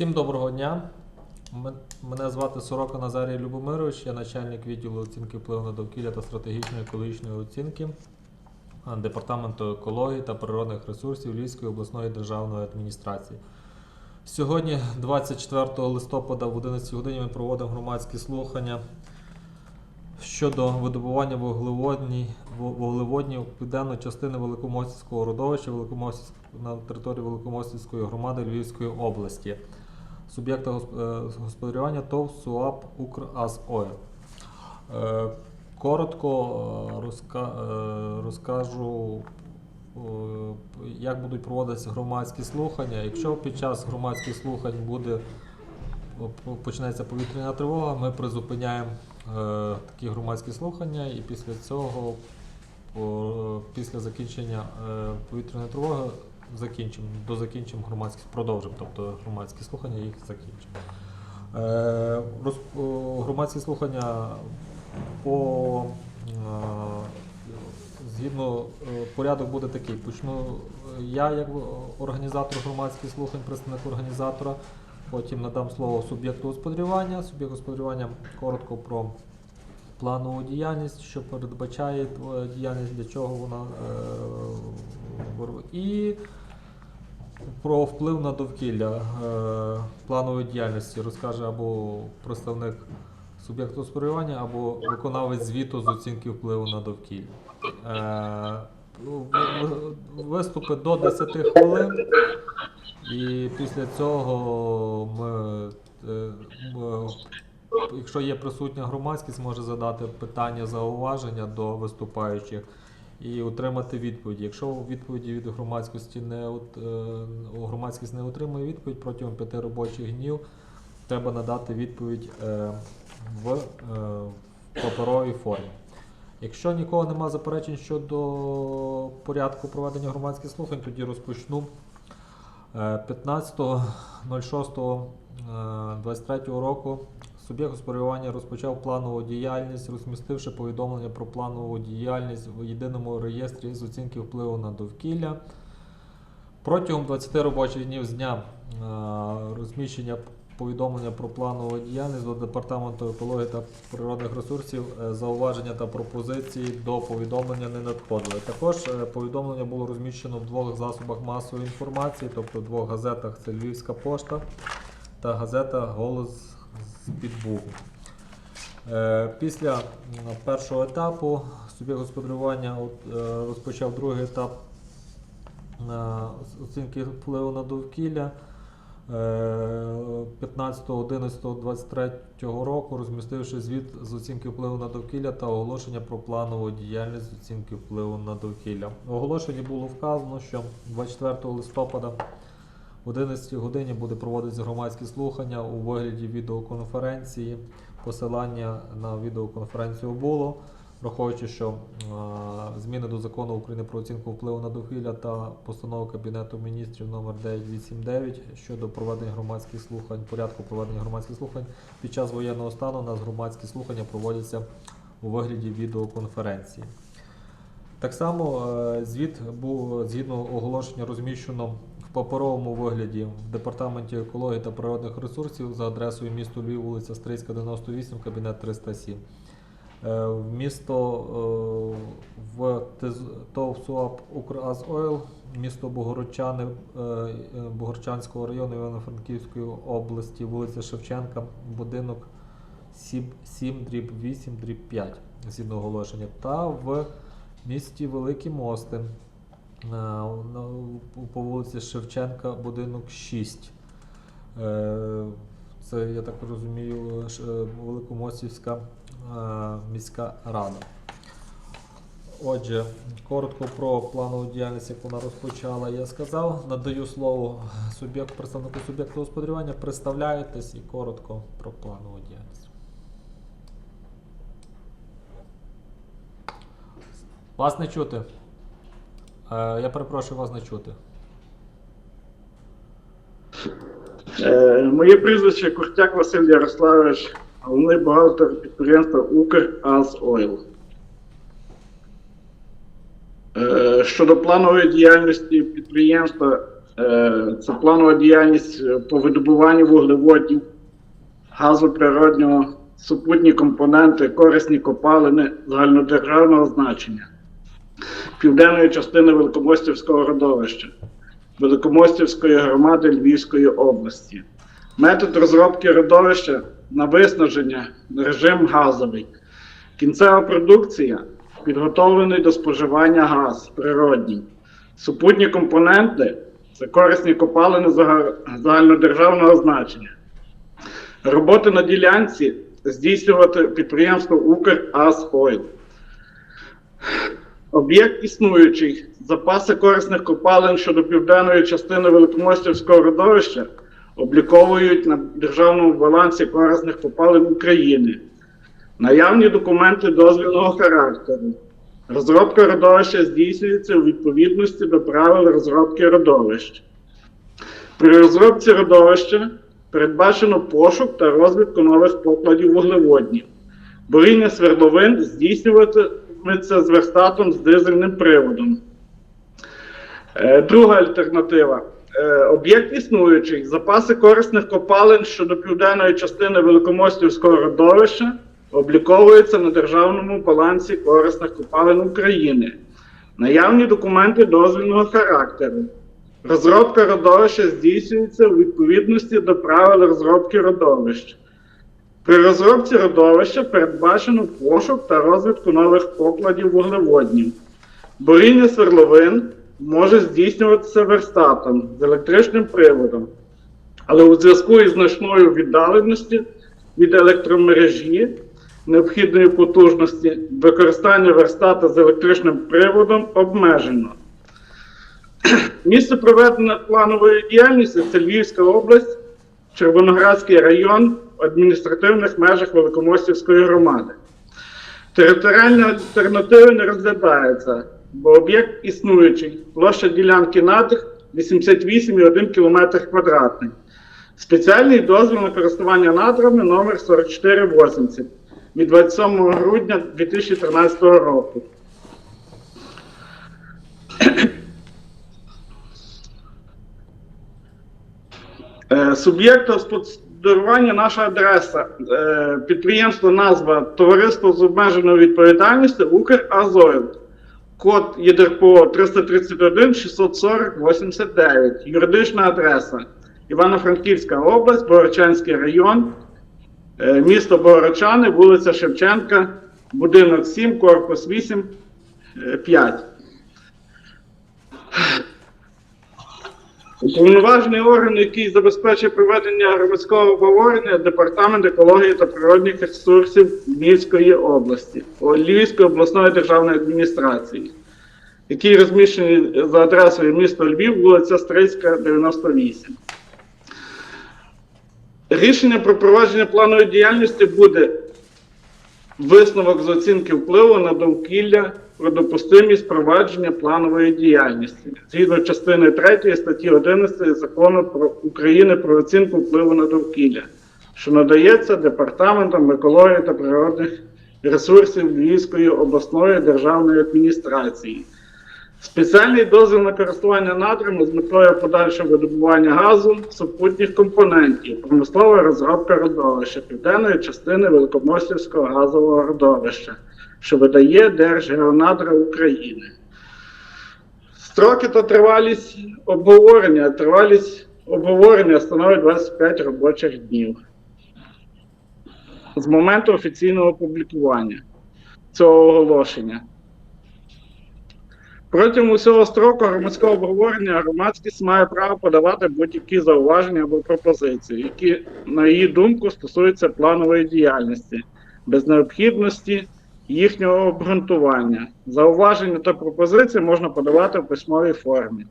Всім доброго дня. Мене звати Сорока Назарій Любомирович, я начальник відділу оцінки впливу на довкілля та стратегічної екологічної оцінки Департаменту екології та природних ресурсів Львівської обласної державної адміністрації. Сьогодні, 24 листопада, в 11 годині ми проводимо громадські слухання щодо видобування вуглеводні, вуглеводнів південної частини Великомостівського родовища на території Великомостівської громади Львівської області. Суб'єкта е, господарювання ТОВ СУАП «Укразойл». Е, Коротко е, розка- розкажу, як будуть проводитися громадські слухання. Якщо під час громадських слухань буде по- почнеться повітряна тривога, ми призупиняємо такі громадські слухання, і після цього, після закінчення повітряної тривоги, закінчимо, до закінчимо громадські, продовжимо, тобто громадські слухання їх закінчимо. Е, роз, о, громадські слухання по е, згідно е, порядок буде такий. Почну е, я як організатор громадських слухань, представник організатора. Потім надам слово суб'єкту господарювання. Суб'єкт господарювання коротко про планову діяльність, що передбачає твоя діяльність, для чого вона е, і про вплив на довкілля е, планової діяльності розкаже або представник суб'єкту господарювання, або виконавець звіту з оцінки впливу на довкілля. Е, в- Виступи до 10 хвилин. І після цього е, ми, якщо є присутня громадськість, може задати питання, зауваження до виступаючих і отримати відповіді. Якщо відповіді від громадськості не от, е, громадськість не отримує відповідь протягом п'яти робочих днів, треба надати відповідь е, в е, паперовій формі. Якщо нікого нема заперечень щодо порядку проведення громадських слухань, тоді розпочну. Е, 15.06.23 року суб'єкт господарювання розпочав планову діяльність, розмістивши повідомлення про планову діяльність в єдиному реєстрі з оцінки впливу на довкілля. Протягом 20 робочих днів з дня е, розміщення повідомлення про планову діяльність до Департаменту екології та природних ресурсів е, зауваження та пропозиції до повідомлення не надходили. Також е, повідомлення було розміщено в двох засобах масової інформації, тобто в двох газетах це Львівська пошта та газета Голос з Е, Після першого етапу суб'єкт господарювання е, розпочав другий етап оцінки впливу на довкілля. Е, 15.11.23 року розмістивши звіт з оцінки впливу на довкілля та оголошення про планову діяльність з оцінки впливу на довкілля. В оголошенні було вказано, що 24 листопада в 11 годині буде проводитися громадські слухання у вигляді відеоконференції. Посилання на відеоконференцію було, враховуючи, що е, зміни до закону України про оцінку впливу на довкілля та постанови Кабінету міністрів номер 989 щодо проведення громадських слухань, порядку проведення громадських слухань під час воєнного стану у нас громадські слухання проводяться у вигляді відеоконференції. Так само е, звіт був згідно оголошення розміщено паперовому вигляді в департаменті екології та природних ресурсів за адресою місто Львів, вулиця Стрийська, 98, кабінет 307. Е, В місто е, в ТОВ СУАП «Укразойл», місто Богородчани е, е, району Івано-Франківської області, вулиця Шевченка, будинок 7 дріб 8 дріб 5 згідно оголошення, та в місті Великі Мости по вулиці Шевченка, будинок 6. Е, Це, я так розумію, е, Великомостівська е, міська рада. Отже, коротко про планову діяльність, як вона розпочала, я сказав. Надаю слово суб'єкту, представнику суб'єкту господарювання, представляєтесь і коротко про планову діяльність. Вас не чути. Е, я перепрошую, вас не чути. Е, Моє прізвище Куртяк Василь Ярославович, головний бухгалтер підприємства «Укразойл». Е, Щодо планової діяльності підприємства Це планова діяльність по видобуванню вуглеводів, газу природнього, супутні компоненти, корисні копалини загальнодержавного значення південної частини Великомостівського родовища, Великомостівської громади Львівської області. Метод розробки родовища на виснаження режим газовий. Кінцева продукція підготовлений до споживання газ природній. Супутні компоненти це корисні копалини загальнодержавного значення. Роботи на ділянці здійснювати підприємство Укр «Укргазойл». Об'єкт існуючий, запаси корисних копалин щодо південної частини Великомостівського родовища обліковують на державному балансі корисних копалин України. Наявні документи дозвільного характеру. Розробка родовища здійснюється у відповідності до правил розробки родовищ. При розробці родовища передбачено пошук та розвідку нових покладів вуглеводнів. Буріння свердловин здійснюватиметься з верстатом з дизельним приводом. Е, Друга альтернатива. Е, Об'єкт існуючий. Запаси корисних копалин щодо південної частини Великомостівського родовища обліковуються на державному балансі корисних копалин України. Наявні документи дозвільного характеру. Розробка родовища здійснюється у відповідності до правил розробки родовищ. При розробці родовища передбачено пошук та розвитку нових покладів вуглеводнів. Буріння свердловин може здійснюватися верстатом з електричним приводом, але у зв'язку із значною віддаленістю від електромережі необхідної потужності використання верстата з електричним приводом обмежено. Місце проведення планової діяльності це Львівська область, Червоноградський район адміністративних межах Великомостівської громади. Територіальні альтернативи не розглядаються, бо об'єкт існуючий, площа ділянки надр 88,1 км квадратний. Спеціальний дозвіл на користування надрами номер 4480 від 27 грудня 2013 року. Е, Господарювання наша адреса. Е, Підприємство назва Товариство з обмеженою відповідальністю Укразойл. Код ЄДРПО 331 640 89. Юридична адреса. Івано-Франківська область, Богородчанський район, е, місто Богородчани, вулиця Шевченка, будинок 7, корпус 8, е, 5. Уповноважений орган, який забезпечує проведення громадського обговорення, департамент екології та природних ресурсів Львівської області, Львівської обласної державної адміністрації, який розміщений за адресою місто Львів, вулиця Стрийська, 98. Рішення про провадження планової діяльності буде висновок з оцінки впливу на довкілля про допустимість провадження планової діяльності згідно частини 3 статті 11 закону про України про оцінку впливу на довкілля, що надається департаментом екології та природних ресурсів Львівської обласної державної адміністрації. Спеціальний дозвіл на користування надрами з метою подальшого видобування газу, супутніх компонентів, промислова розробка родовища південної частини Великомостівського газового родовища, що видає Держгеонадра України. Строки та тривалість обговорення. Тривалість обговорення становить 25 робочих днів з моменту офіційного опублікування цього оголошення. Протягом усього строку громадського обговорення громадськість має право подавати будь-які зауваження або пропозиції, які, на її думку, стосуються планової діяльності, без необхідності їхнього обґрунтування. Зауваження та пропозиції можна подавати в письмовій формі,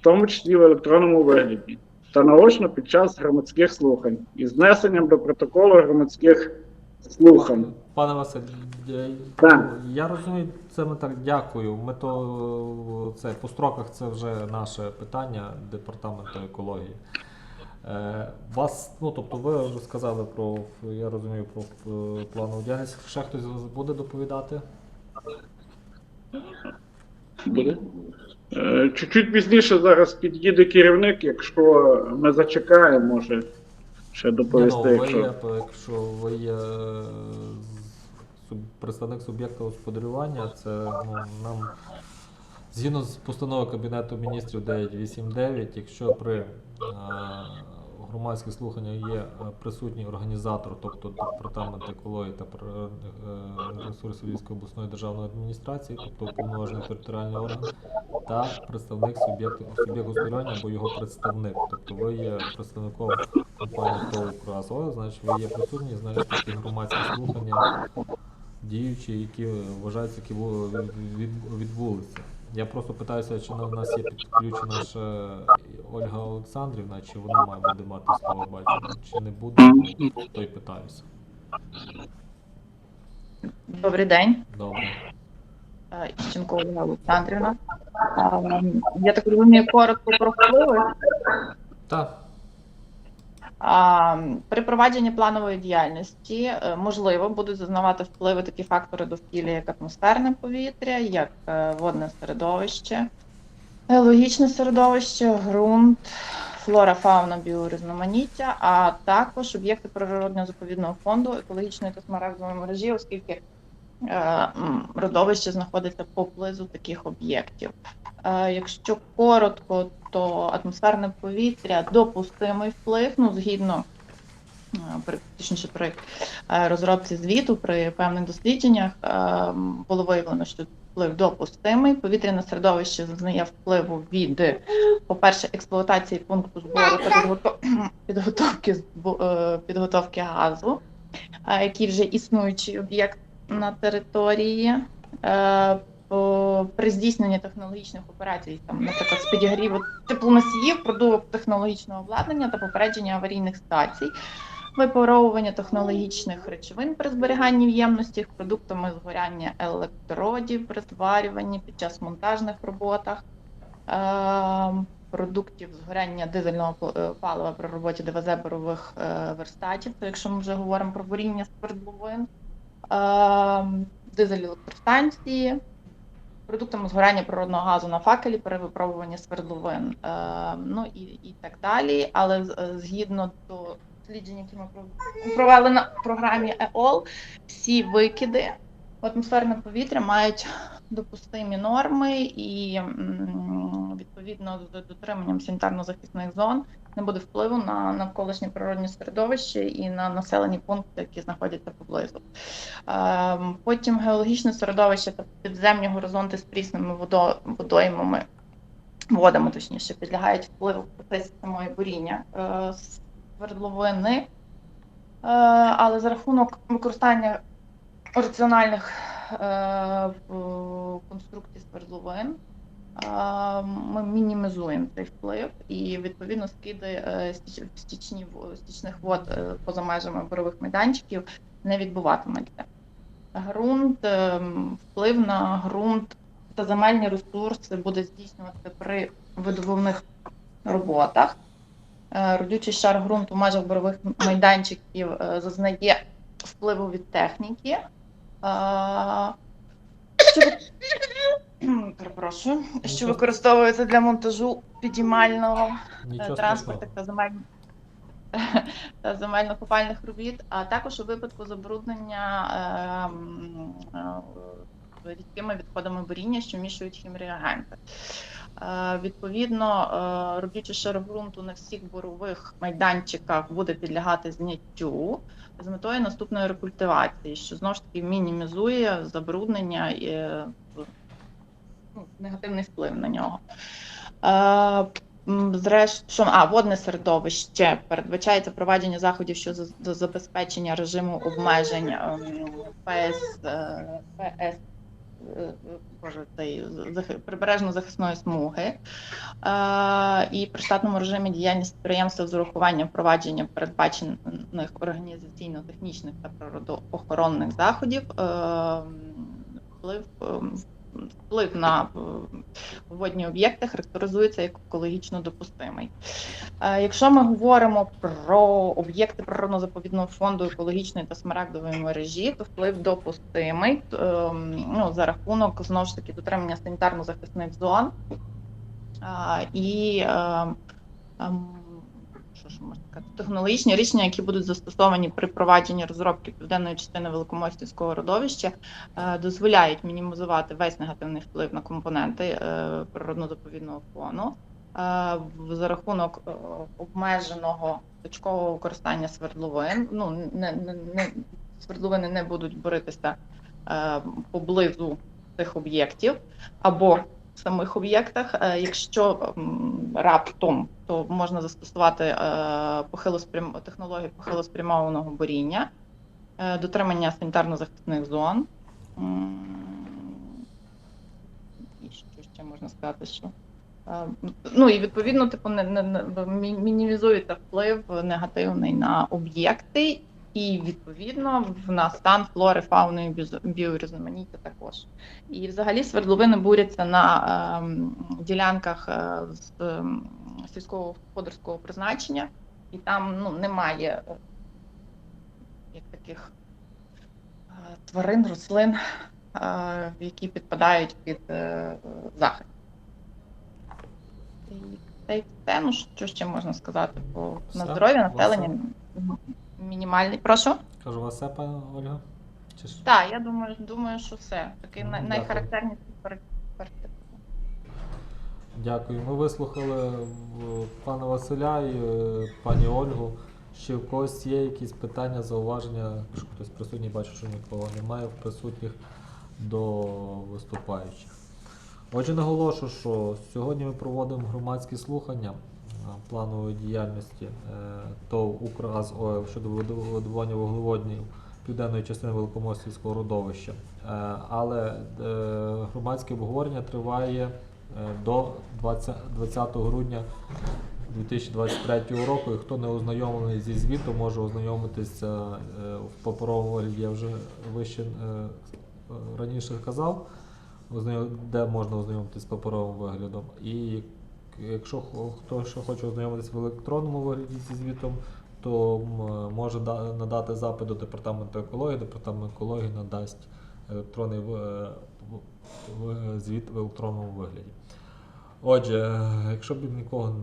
в тому числі в електронному вигляді, та наочно під час громадських слухань із внесенням до протоколу громадських слухань. Пане Василь, я, Так. я розумію, це ми так дякую. Ми то це по строках це вже наше питання департаменту екології. Е, вас, ну тобто, ви вже сказали про, я розумію, про е, планову діяльність. Ще хтось з вас буде доповідати? Буде? Е, Чуть-чуть пізніше зараз під'їде керівник, якщо ми зачекаємо, може ще Ні, ну, ви якщо... є, якщо ви є е, представник суб'єкта господарювання, це ну, нам згідно з постановою Кабінету міністрів 989, якщо при е, громадських слуханнях є е, присутній організатор, тобто департамент екології та е, ресурсів Львівської обласної державної адміністрації, тобто уповноважений територіальний орган, та представник суб'єкту суб'єкт господарювання або його представник. Тобто ви є представником компанії ТОВ «Укразойл», значить ви є присутні, значить такі громадські слухання діючі, які вважаються, які бу- від- від- відбулися. Я просто питаюся, чи на- в нас є підключена ще Ольга Олександрівна, чи вона має буде мати слово бачення, чи не буде, то й питаюся. Добрий день, Добре. Іщенко Ольга Олександрівна. Я так розумію, коротко про впливи. Так, При провадженні планової діяльності е, можливо будуть зазнавати впливи такі фактори довкілля, як атмосферне повітря, як е, водне середовище, геологічне середовище, ґрунт, флора, фауна, біорізноманіття, а також об'єкти природнього заповідного фонду, екологічної та мережі, оскільки родовище знаходиться поблизу таких об'єктів. Е, Якщо коротко, то атмосферне повітря допустимий вплив, ну згідно е, при точніше при е, розробці звіту, при певних дослідженнях е, було виявлено, що вплив допустимий. Повітряне середовище зазнає впливу від, по-перше, експлуатації пункту збору та підготовки е, підготовки газу, е, який вже існуючий об'єкт на території. Е, по- при здійсненні технологічних операцій, там, наприклад, з підігріву теплоносіїв, продувок технологічного обладнання та попередження аварійних стацій, випаровування технологічних речовин при зберіганні в ємності, продуктами згоряння електродів при зварюванні під час монтажних роботах, е, продуктів згоряння дизельного е, палива при роботі ДВЗ бурових е, верстатів, то якщо ми вже говоримо про горіння свердловин, дизель електростанції, продуктами згорання природного газу на факелі, при випробуванні свердловин, е, ну і, і так далі. Але е, згідно до досліджень, які ми провели на програмі ЕОЛ, всі викиди в атмосферне повітря мають допустимі норми і відповідно з дотриманням санітарно-захисних зон не буде впливу на навколишнє природне середовище і на населені пункти, які знаходяться поблизу. Ем, Потім геологічне середовище та підземні горизонти з прісними водо- водоймами, водами, точніше, підлягають впливу в самої буріння е, свердловини, Е, але за рахунок використання раціональних е, конструкцій свердловин. е, Ми мінімізуємо цей вплив і відповідно скиди е, стічні стічних вод е, поза межами борових майданчиків не відбуватиметься. Ґрунт, ем, вплив на ґрунт та земельні ресурси буде здійснювати при видобувних роботах. Е, Родючий шар ґрунту в межах борових майданчиків е, зазнає впливу від техніки. Е, Що, ви- перепрошую, що використовується для монтажу підіймального нічого страшного. та земель та земельно-копальних робіт, а також у випадку забруднення ем, е, рідкими відходами буріння, що вмішують хімреагенти. Е, Відповідно, е, робючий шар ґрунту на всіх борових майданчиках буде підлягати зняттю з метою наступної рекультивації, що знову ж таки мінімізує забруднення і е, ну, негативний вплив на нього. Зрештою, а водне середовище передбачається провадження заходів щодо за- забезпечення режиму обмежень ем, ПС е, ПС е, цей захи- прибережно-захисної смуги і при штатному режимі діяльність підприємства з урахуванням впровадження передбачених організаційно-технічних та природоохоронних заходів е, вплив ем, вплив на е, водні об'єкти характеризується як екологічно допустимий. Е, Якщо ми говоримо про об'єкти природно-заповідного фонду екологічної та смарагдової мережі, то вплив допустимий ем, ну, за рахунок знову ж таки дотримання санітарно-захисних зон. І е, ем, що ж можна сказати, технологічні рішення, які будуть застосовані при провадженні розробки південної частини Великомостівського родовища, е, дозволяють мінімізувати весь негативний вплив на компоненти е, природно-заповідного фону е, за рахунок обмеженого точкового використання свердловин. Ну не, не, не свердловини не будуть боритися поблизу цих об'єктів або самих об'єктах. Е, Якщо раптом, то можна застосувати е, похилоспрям... технологію похилоспрямованого боріння, е, дотримання санітарно-захисних зон. І що ще можна сказати, що ну і відповідно, типу, не, не, не мі- мінімізується вплив негативний на об'єкти, і відповідно в на стан флори, фауни і біорізноманіття також. І взагалі свердловини буряться на ем, ділянках е, з ем, сільського господарського призначення, і там ну, немає е, як таких е, тварин, рослин, е, які підпадають під е, захист. Та й все, ну що ще можна сказати по на здоров'я населення мінімальний. Прошу. Кажу, вас все, пане Ольга? Чи ж? Так, я думаю, думаю, що все. Такий най- Дякую. найхарактерніший пер- Дякую. Ми вислухали в- пана Василя і е, пані Ольгу. Ще в когось є якісь питання, зауваження, якщо хтось присутній, бачу, що нікого немає в присутніх до виступаючих. Отже, наголошую, що сьогодні ми проводимо громадські слухання е, планової діяльності е, ТОВ «Укргазойл» щодо видобування вуглеводнів південної частини Великомостівського родовища. Е, Але е, громадське обговорення триває е, до 20, 20 грудня 2023 року. І хто не ознайомлений зі звітом, може ознайомитися е, в паперовому вигляді. Я вже вище е, раніше казав, де можна ознайомитися з паперовим виглядом. І якщо хто ще хоче ознайомитися в електронному вигляді зі звітом, то може надати запит до департаменту екології. Департамент екології надасть електронний е, звіт в електронному вигляді. Отже, якщо б нікого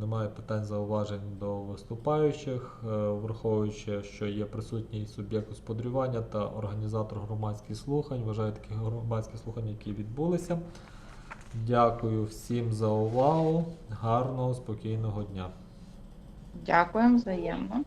немає питань зауважень до виступаючих, е, враховуючи, що є присутній суб'єкт господарювання та організатор громадських слухань, вважаю такі громадські слухання, які відбулися. Дякую всім за увагу. Гарного, спокійного дня. Дякуємо взаємно.